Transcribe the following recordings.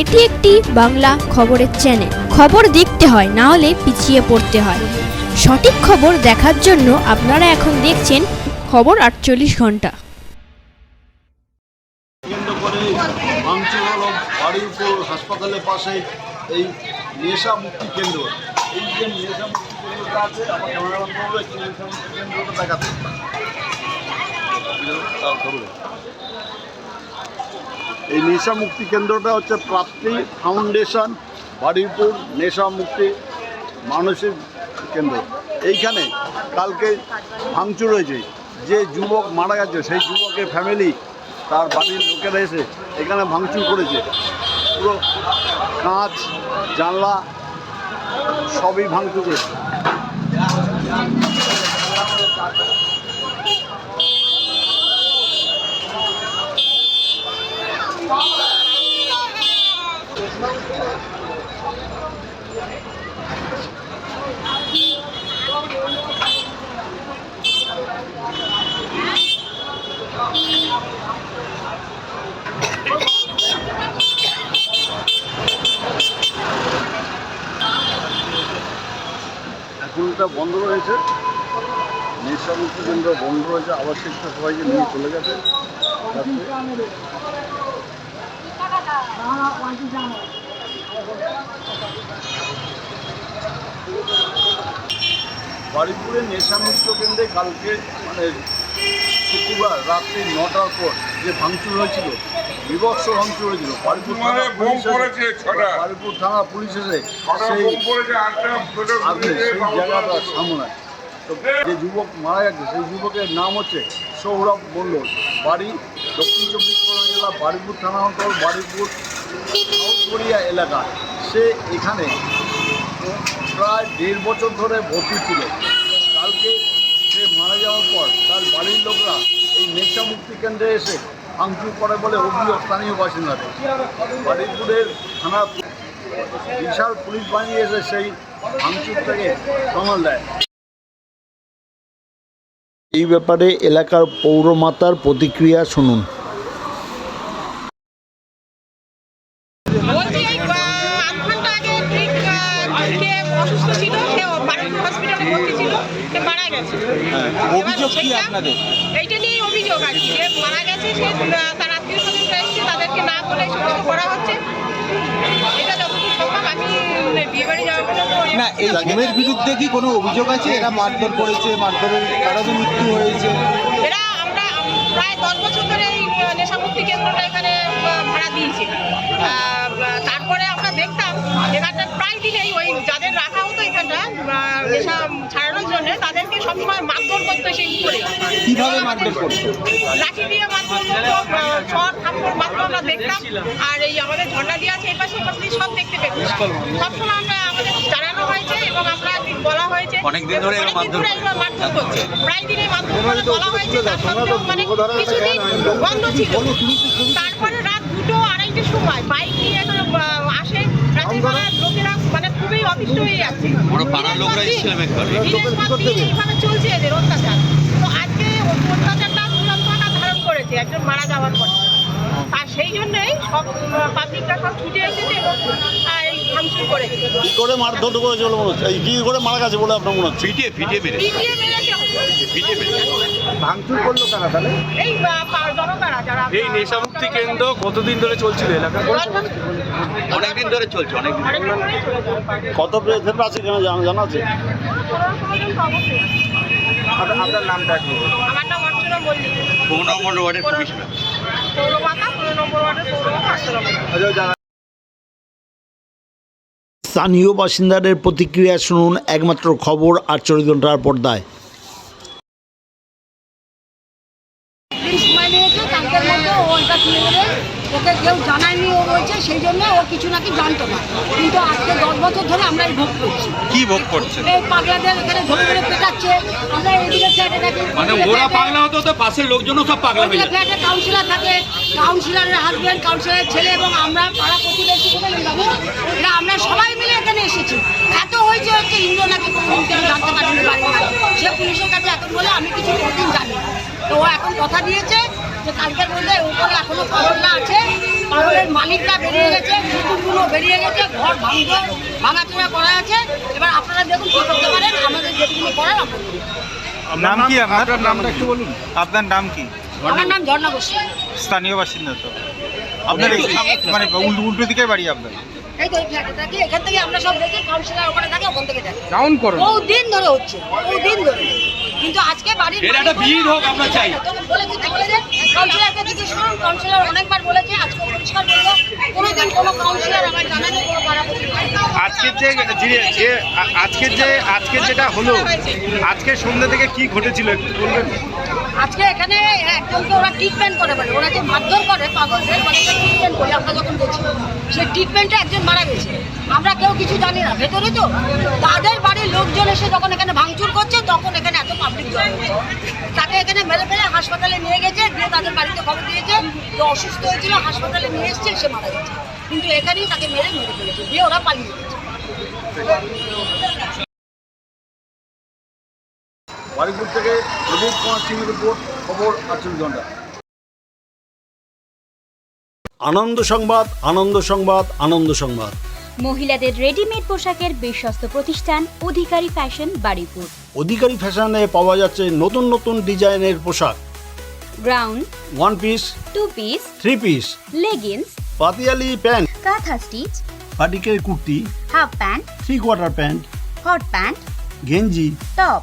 এটি একটি বাংলা খবরের চ্যানেল খবর দেখতে হয়, না হলে পিছিয়ে পড়তে হয়। সঠিক খবর দেখার জন্য আপনারা এখন দেখছেন খবর আটচল্লিশ ঘণ্টা। হাসপাতালের পাশে এই নেশা মুক্তি কেন্দ্র। এই যে নেশা মুক্তি কেন্দ্রটা আছে, আমার ক্যামেরাম্যান নেশা মুক্তি কেন্দ্রটা দেখাতে। এই নেশা মুক্তি কেন্দ্রটা হচ্ছে প্রাপ্তি ফাউন্ডেশন বাড়িপুর নেশা মুক্তি মানসিক কেন্দ্র। এইখানে কালকে ভাঙচুর হয়েছে। যে যুবক মারা গেছে, সেই যুবকের ফ্যামিলি তার বাড়ির লোকেরা এসে এখানে ভাঙচুর করেছে। পুরো কাঁচ, জানলা, সবই ভাঙচুর করেছে। এটা বন্ধ রয়েছে। নেশা মুক্তি কেন্দ্র বন্ধ রয়েছে। আবার শিক্ষা সবাইকে নিয়ে চলে গেছে। বাড়িপুরে নেশামুক্ত কেন্দ্রে কালকে মানে শুক্রবার রাত্রি নটার পর যে ভাঙচুর হয়েছিল বিভৎস ভাঙচুর হয়েছিল বাড়িপুর থানা পুলিশ থানা পুলিশ এসে সেই সেই জায়গাটা। সামলায় তো যে যুবক মারা গেছে সেই যুবকের নাম হচ্ছে সৌরভ মণ্ডল। বাড়ি দক্ষিণ চব্বিশ পরগনা জেলা বাড়িপুর থানা অঞ্চল বাড়িপুর এলাকা সে এখানে প্রায় দেড় বছর ধরে ভর্তি ছিল। কালকে সে মারা যাওয়ার পর তার বাড়ির লোকরা এই নেশা মুক্তি কেন্দ্রে এসে ভাঙচুর করে বলে অভিযোগ স্থানীয় বাসিন্দাদের। বাড়িপুরের থানা বিশাল পুলিশ বাহিনী এসে সেই ভাঙচুর থেকে সামাল দেয়। এই ব্যাপারে এলাকার পৌরমাতার প্রতিক্রিয়া শুনুন বলছি এই আহ, আধ ঘণ্টা আগে ড্রিঙ্ক খেয়ে অসুস্থ ছিল সে হসপিটালে ভর্তি ছিল সে মারা গেছে। অভিযোগ কি আপনাদের? এইটা নিয়েই অভিযোগ আর কি যে মারা গেছে সে তার আত্মীয় স্বজনরা এসছে তাদেরকে না বলে সমস্ত করা হচ্ছে। এটা যতটুকু সম্ভব আমি বিয়ে বাড়ি যাওয়ার পর্যন্ত না এই বিরুদ্ধে কি কোনো অভিযোগ আছে? এরা মারধর করেছে মারধরের কারণে মৃত্যু হয়েছে? এরা প্রায় দশ বছর ধরে এই নেশামুক্তি কেন্দ্রটা এখানে ভাড়া দিয়েছি। তারপরে আমরা দেখতাম এখানটা প্রায় দিনেই ওই যাদের রাখা হতো এখানটা নেশা ছাড়ানোর জন্য তাদেরকে সবসময় মারধর করতো সেই করে কীভাবে মারধর করছে লাঠি দিয়ে মারধর করতো ছট থাপ্পড় মারতো আমরা দেখতাম। আর এই আমাদের ঝর্ণা দিয়ে আছে এই পাশে সব দেখতে পেতাম। সবসময় আমরা আমাদের জানানো হয়েছে এবং আমরা অনেকদিন ধরে মারধর করছে প্রায় দিনই মারধর করে বলা হয়েছে তার সত্ত্বেও মানে কিছুদিন বন্ধ ছিল তারপরে রাত দুটো আড়াইটের সময় বাইক নিয়ে এখানে আসে রাতের বেলা লোকেরা মানে খুবই অতিষ্ঠ হয়ে যাচ্ছে। পাড়ার লোকরা এসেছিলাম এইভাবে চলছে এদের অত্যাচার। তো আজকে অত্যাচারটা চূড়ান্ত আকার ধারণ করেছে একজন মারা যাওয়ার পর। আর সেই জন্যই সব পাবলিকরা সব ছুটে এসেছে এবং কি করে মারধর করেছে বলে মনে হচ্ছে এই কি করে মারা গেছে বলে আপনার মনে হচ্ছে? পিটিয়ে পিটিয়ে মেরে পিটিয়ে ভাঙচুর করল কারা তাহলে? এই নেশামুক্তি কেন্দ্র কতদিন ধরে চলছিল এলাকা অনেকদিন ধরে চলছে অনেকদিন। কত প্রেসেন্ট আছে কেন জানা জানা আছে? আছে। আপনার নামটা আমার নাম অর্চনা মল্লিক। পনেরো নম্বর ওয়ার্ডের পনেরো- পৌরমাতা পনেরো নম্বর ওয়ার্ডের পৌরমাতা অর্চনা মল্লিক। স্থানীয় বাসিন্দাদের প্রতিক্রিয়া শুনুন একমাত্র খবর আর আটচল্লিশ ঘণ্টার পর্দায় ওকে কেউ জানায়নি ও বলছে সেই জন্য ও কিছু নাকি জানতো না। কিন্তু আজকে দশ বছর ধরে আমরা এই ভোগ করছি। কি ভোগ করছে? এই পাগলাদের এখানে ধরে ধরে পেটাচ্ছে মানে ওরা পাগলা হতো তো পাশের লোকজনও সব পাগলা হয়ে যায় কাউন্সিলর থাকে কাউন্সিলরের হাজবেন্ড কাউন্সিলরের ছেলে এবং আমরা পাড়া প্রতিবেশী বলে বাবু আমরা সবাই মিলে এখানে এসেছি। এত হয়েছে হচ্ছে ইন্দ্র নাকি জানতে সে পুলিশের কাছে এখন বলে, আমি কিছু কোনোদিন জানি। তো ও এখন কথা দিয়েছে যে কালকের মধ্যে উপরে এখনও পাগলরা আছে। পাগলের মালিকরা বেরিয়ে গেছে কুকুরগুলো বেরিয়ে গেছে, ঘর ভাঙচুর, ভাঙাচোরা করা আছে। এবার আপনারা দেখুন কি করতে পারেন, আমাদের যেটুকুনি করার করব। নাম কি আপনার? নামটা একটু বলুন। আপনার নাম কি? আমার নাম ঝর্ণা গোস্বামী স্থানীয় বাসিন্দা তো। আপনার মানে উল্টো উল্টো দিকে বাড়ি আপনার? এই তো ফ্ল্যাটে থাকি এখান থেকে আমরা সব দেখি কাউন্সিলর ওখানে থাকে ওখান থেকে থাকি ডাউন করো। বহু দিন ধরে হচ্ছে বহু দিন ধরে। কিন্তু আজকে বাড়ির এর একটা ভিড় হোক আমরা চাই। বলেছি বলে দেন কাউন্সিলরকে জিজ্ঞেস করুন কাউন্সিলর অনেকবার বলেছে আজকে পরিষ্কার বলল কোনোদিন কোনো কাউন্সিলর আমার জানানো কোনো পাড়া আজকের যে যে যে আজকের যে আজকের যেটা হলো আজকে সন্ধ্যা থেকে কি ঘটেছিল একটু বলবেন আজকে এখানে একজনকে ওরা ট্রিটমেন্ট করে বলে। ওরা যে মারধর করে পাগলদের মানে ট্রিটমেন্ট করে, আমরা যখন দেখছি সেই ট্রিটমেন্টে একজন মারা গেছে। আমরা কেউ কিছু জানি না। ভেতরে তো তাদের বাড়ির লোকজন এসে যখন এখানে ভাঙচুর করছে, তখন এখানে এত পাবলিক হচ্ছে। তাকে এখানে মেরে ফেলে হাসপাতালে নিয়ে গেছে দিয়ে তাদের বাড়িতে খবর দিয়েছে যে অসুস্থ হয়েছিল, হাসপাতালে নিয়ে এসছে, সে মারা গেছে। কিন্তু এখানেই তাকে মেরে মেরে ফেলেছে, দিয়ে ওরা পালিয়ে গেছে। বারিপুর থেকে প্রদীপ কুমার সিংয়ের রিপোর্ট খবর আটচল্লিশ ঘণ্টা আনন্দ সংবাদ আনন্দ সংবাদ আনন্দ সংবাদ। মহিলাদের রেডিমেড পোশাকের বিশ্বস্ত প্রতিষ্ঠান অধিকারী ফ্যাশন বাড়িপুর অধিকারী ফ্যাশনে পাওয়া যাচ্ছে নতুন নতুন ডিজাইনের পোশাক। Ground one piece two piece three piece leggings পাতিয়ালি pant kantha stitch পাটিকের kurti half pant three quarter pant hot pant গেঞ্জি top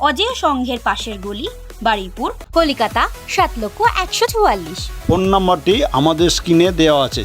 অজয় সংঘের পাশের গলি বাড়িপুর কলিকাতা, সাত লক্ষ একশো চুয়াল্লিশ। ফোন নম্বরটি আমাদের স্ক্রিনে দেওয়া আছে।